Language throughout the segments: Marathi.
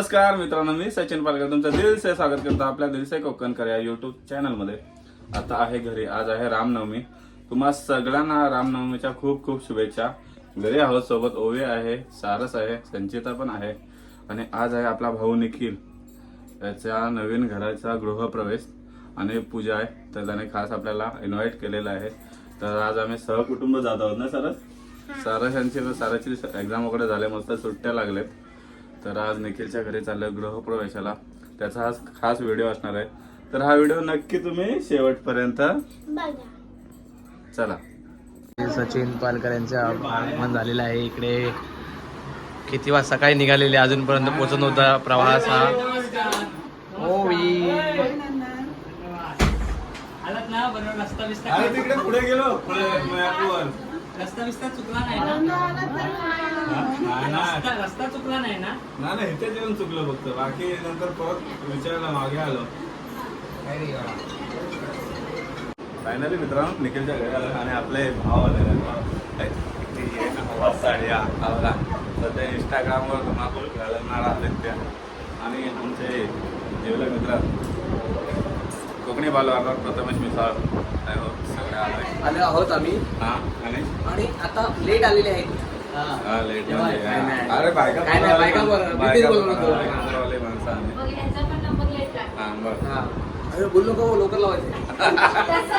नमस्कार मित्रांनो मी सचिन पालकर तुमचं दिलसे स्वागत करतो आपल्या दिलसे कोकणकर या युट्यूब चॅनलमध्ये आता आहे घरी आज आहे रामनवमी. तुम्हा सगळ्यांना रामनवमीच्या खूप खूप शुभेच्छा. घरी आहोत सोबत ओवे आहे सारस आहे संचिता पण आहे. आणि आज आहे आपला भाऊ निखिल. त्याच्या नवीन घराचा गृहप्रवेश आणि पूजा आहे. तर त्याने खास आपल्याला इन्व्हाइट केलेलं आहे. तर आज आम्ही सहकुटुंब जात आहोत ना सरस? सारस यांची तर साराची एक्झाम वगैरे झाले मस्त सुट्ट्या लागलेत. तर आज निखिलच्या घरी चाललं गृहप्रवेशाला. त्याचा आज खास व्हिडिओ असणार आहे. तर हा व्हिडिओ नक्की तुम्ही शेवटपर्यंत चला. सचिन पालकर यांचं आगमन झालेलं आहे. इकडे किती वाजता सकाळी निघालेले अजूनपर्यंत पोहोचत होता प्रवास हा. तिकडे पुढे गेलो. रस्ता बिस्ता चुकला नाही ना? रस्ता रस्ता चुकला नाही ना? ना ना इथे येऊन चुकलो फक्त. बाकी नंतर परत विचारायला मागे आलो. फायनली मित्रांनो निखिलच्या घरी आलो आणि आपले भाव आले. साड्या आवला तर ते इंस्टाग्रामवर घालणार आहेत त्या. आणि आमचे जेवले मित्र. कोकणी बालो आता प्रथमेश मिसाळ. काय हो, आले आहोत आम्ही हा आणि आणि आता लेट आलेले आहेत हा म्हणजे. अरे बायका काय नाही, बायका आहे. हा बरं हा. अरे बोललो का लवकर लावायचे तसं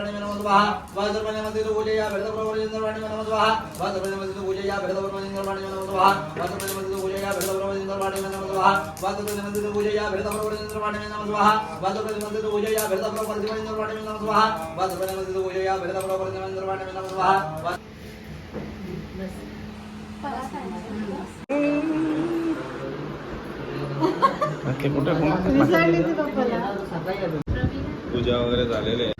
नमो नमः स्वाहा दरिशं वासुदेवस्तु पूजया भेदवरविंद्रवाणि नमो नमः वासुदेवस्तु पूजया भेदवरविंद्रवाणि नमो नमः वासुदेवस्तु पूजया भेदवरविंद्रवाणि नमो नमः वासुदेवस्तु पूजया भेदवरविंद्रवाणि नमो नमः वासुदेवस्तु पूजया भेदवरविंद्रवाणि नमो नमः वासुदेवस्तु पूजया भेदवरविंद्रवाणि नमो नमः वासुदेवस्तु पूजया भेदवरविंद्रवाणि नमो नमः वासुदेवस्तु पूजया भेदवरविंद्रवाणि नमो नमः ओके कुठे पूजा वगैरे झालेली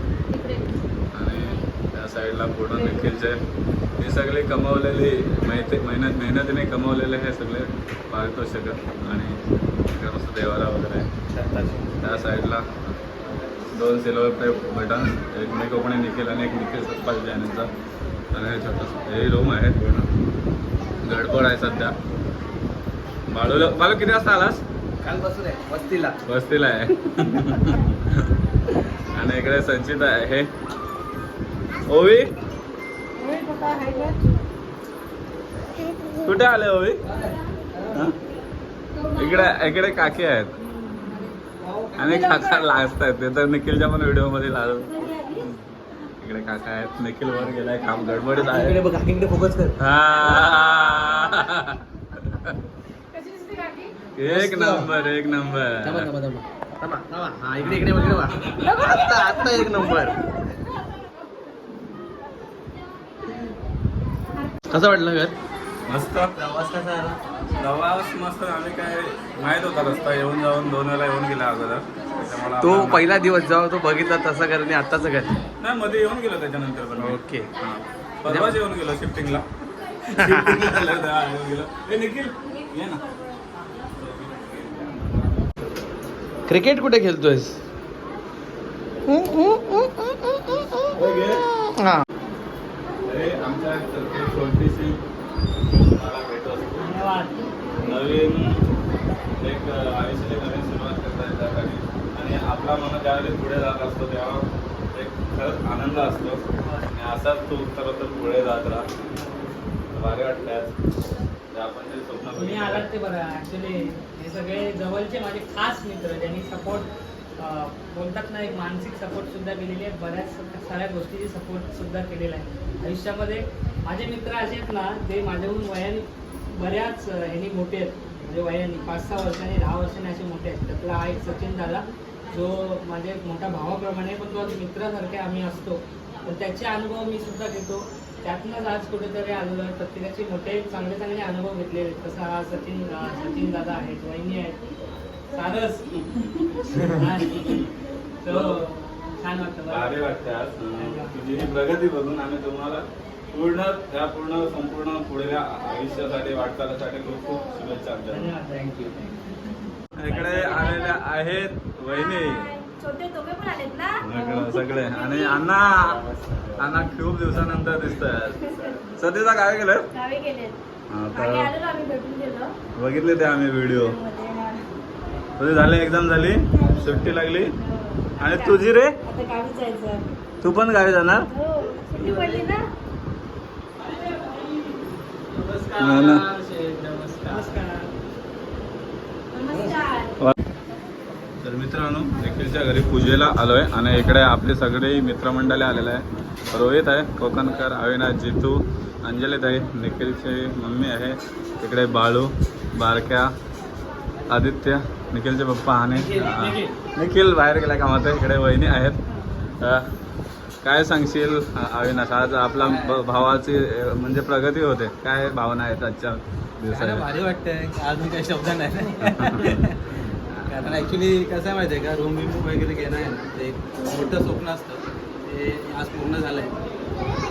साईडला पूर्ण निखिलचे हे सगळे कमवलेली मेहनत मेहनत मेहनतीने कमवलेले हे सगळे पारितोषिक आणि इकडे मस्त देवारा वगैरे. त्या साईडला दोन सिल्वर प्लेट बटन एक मी कोकणी निखिल आणि एक निखिल सत्पाल जैनचा आणि हे छोटंसं हे रूम आहे पूर्ण. गडबड आहे सध्या. बाळूला बाळू किती वाजता आलास? काल बसून आहे वस्तीला. वस्तीला आहे. आणि इकडे संचित आहे. हे ओवी? कुठे आले ओवी? इकडे इकडे काकी आहेत. आणि काका लाजत आहेत ते तर निखिलच्या पण व्हिडिओमध्ये लाजत इकडे काका आहेत. निखिल वर गेलाय काम गडबडीत इकडे आहे फोकस कर. हा. एक नंबर एक नंबर. हा इकडे इकडे आता आता एक नंबर. कसं वाटलं घर? मस्त. प्रवास कसा आला प्रवास मस्त. आम्ही काय माहीत होता रस्ता येऊन जाऊन दोन वेळा येऊन गेला अगोदर. त्याच्यामुळे तो पहिला दिवस जेव्हा तो बघितला तसा कर आणि आत्ताच कर नाही मध्ये येऊन गेलो त्याच्यानंतर पण मी. ओके. हा. परवाच येऊन गेलो शिफ्टिंगला. शिफ्टिंगला आलं तेव्हा येऊन गेलो. ए निखिल ये ना. क्रिकेट कुठे खेळतोयस हा अरे आमच्या इथे छोटीशी मला भेट असते नवीन एक आयुष्याची नवीन सुरुवात करता येतात आणि आणि आपला मन ज्यावेळी पुढे जात असतो तेव्हा एक खरंच आनंद असतो. आणि असाच तू उत्तर पुढे जात राहा. भारी वाटतं आज. आपण जे स्वप्न तुम्ही आलात ते बरं. ऍक्च्युली हे सगळे जवळचे माझे खास मित्र ज्यांनी सपोर्ट बोलतात ना एक मानसिक सपोर्ट सुद्धा केलेली आहे. बऱ्याच साऱ्या गोष्टीची सपोर्ट सुद्धा केलेला आहे. आयुष्यामध्ये माझे मित्र असे आहेत ना ते माझ्याहून वयाने बऱ्याच ह्यानी मोठे आहेत. म्हणजे वयाने पाच सहा वर्षांनी दहा वर्षांनी असे मोठे आहेत. त्यातला हा एक सचिन दादा जो माझ्या एक मोठ्या भावाप्रमाणे पण तो मित्रासारखे आम्ही असतो. तर त्याचे अनुभव मी सुद्धा घेतो. त्यातनंच आज कुठेतरी आलेलो आहे. प्रत्येकाचे मोठे चांगले चांगले अनुभव घेतलेले आहेत. तसा हा सचिन सचिन दादा आहेत वहिनी आहेत. सारस. तो छान वाटतं प्रगती बघून आम्ही तुम्हाला पूर्ण त्या पूर्ण संपूर्ण पुढल्या आयुष्यासाठी वाटचालीसाठी खूप खूप शुभेच्छा थँक्यू इकडे आलेल्या आहेत वहिनी. छोटे दोघे पण आलेत ना? इकडं सगळे. आणि अण्णा अण्णा खूप दिवसानंतर दिसत सध्याचा काय केलं गावी हा, गेलो. बघितले ते आम्ही व्हिडिओ. तुझी झाले एक्झाम झाली? सुट्टी लागली? आणि तुझी रे? आता गावी जायचं. तू पण गावी जाणार? हो सुट्टी पडली ना नाही ना. नमस्कार नमस्कार तर मित्रांनो निखिलच्या घरी पूजेला आलोय आणि इकडे आपले सगळे मित्रमंडळी आलेले आहे रोहित आहे कोकणकर अविनाश जितू अंजलीताई निखिलची मम्मी आहे. इकडे बाळू बारक्या आदित्य निखिलचे पप्पा आणि निखिल. बाहेर गेल्या कामात इकडे वहिनी आहेत. काय सांगशील अविनाश? आज आपला भावाची म्हणजे प्रगती होते. काय भावना आहेत आजच्या दिवसात भारी वाटतंय. अजून काही शब्द नाही. कारण ऍक्च्युली कसं आहे माहिती आहे का रूम विम वगैरे घेणं आहे ना ते एक मोठं स्वप्न असतं. ते आज पूर्ण झालंय.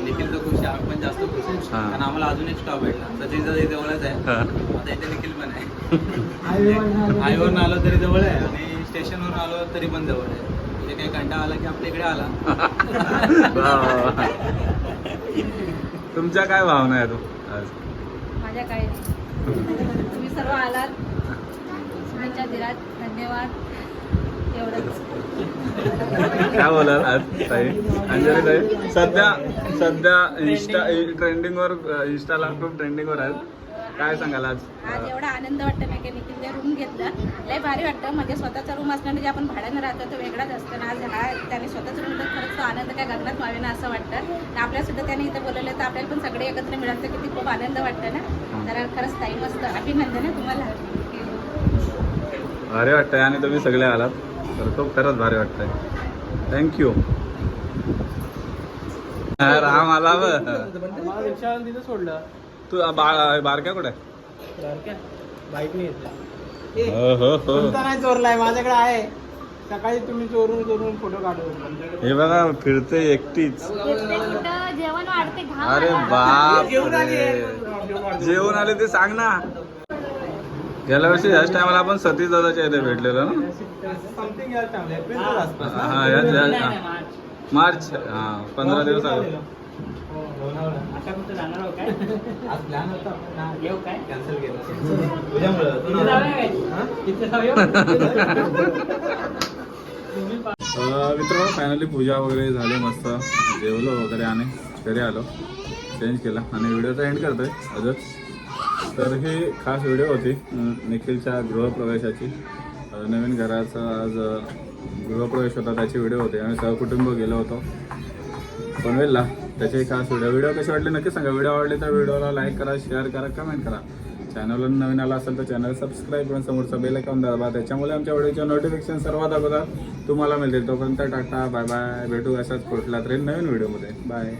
निखिल तर खुश आहे. आम्ही पण जास्त खुश आहे. हा. कारण आम्हाला अजून एक स्टॉप भेटला. सचिनचा तरी जवळच आहे हा. आता इथे निखिल पण आहे. हायवेवरून आलो तरी जवळ आहे आणि स्टेशनवरून आलो तरी पण जवळ आहे. काही कंटाळा आला की आपल्या इकडे आला. तुमच्या काय भावना आहेत आज? माझ्या काही नाही. तुम्ही सर्व आलात. शुभेच्छा दिलात. धन्यवाद. एवढंच. काय बोलाल आज ताई? अंजली ताई? सध्या सध्या इंस्टा ट्रेंडिंगवर इंस्टाला खूप ट्रेंडिंगवर आहेत. काय सांगाल आज? आज एवढा आनंद वाटतो ते रूम घेतलं. लय भारी वाटतं. म्हणजे स्वतःचा रूम असल्याने जे आपण भाड्यानं राहतो तो वेगळाच असतो ना. आज हा त्याने स्वतःचा रूम तर खरंच तो आनंद काय गगनात व्हावे ना असं वाटतं. आणि आपल्याला सुद्धा त्याने इथं बोलवलं तर आपल्याला पण सगळे एकत्र मिळालं तर किती खूप आनंद वाटतं ना. तर खरंच ताई मस्त. अभिनंदन आहे तुम्हाला. भारी वाटतंय. आणि तुम्ही सगळे आलात. तर खूप खरंच भारी वाटतंय. थँक्यू राम आला सोडलं. तू बा- बारक्या कुठे? बाईकने घेतलं हो हो हो. नाही चोरलाय? माझ्याकडे आहे. सकाळी तुम्ही चोरून चोरून फोटो काढू हे बघा फिरते एकटीच. कुठं? जेवण वाढते घाम अरे. बाप रे. जेवण आले ते सांग ना. गेल्या वर्षी ह्याच टायमाला आपण सतीश दादाच्या इथे भेटलेलो ना. समथिंग यार चांगलं एप्रिलच्या आसपास ना? हा याच नाही, याच- नाही, मार्च. मार्च. हा पंधरा दिवस आले. आता कुठं जाणार आहो काय? आज प्लॅन होता पण ना येऊ काय? कॅन्सल केला. तुझ्यामुळे तिथे जाऊया काय? तिथे जाऊया? तुम्ही पा- अं, मित्रांनो फायनली पूजा वगैरे झाली मस्त. जेवलो वगैरे आणि घरी आलो. चेंज केला आणि व्हिडिओचा एंड करतोय आजच तर ही खास व्हिडिओ होती अं, निखिलच्या गृहप्रवेशाची. अं, नवीन घराचा आज अं, गृहप्रवेश होता त्याची व्हिडिओ होती. आम्ही सहकुटुंब गेलो होतो. पनवेलला. त्याचे खास व्हिडिओ व्हिडिओ कसे वाटले नक्की सांगा. व्हिडिओ आवडले तर व्हिडिओला लाईक करा शेअर करा कमेंट करा. चॅनलला नवीन आला असेल तर चॅनल सबस्क्राईब करून समोरचा बेल आयकॉन दाबा. त्याच्यामुळे आमच्या व्हिडिओचे नोटिफिकेशन सर्वात अगोदर तुम्हाला मिळतील. तोपर्यंत टाटा बाय बाय भेटू अशाच कुठला तरी नवीन व्हिडिओमध्ये. बाय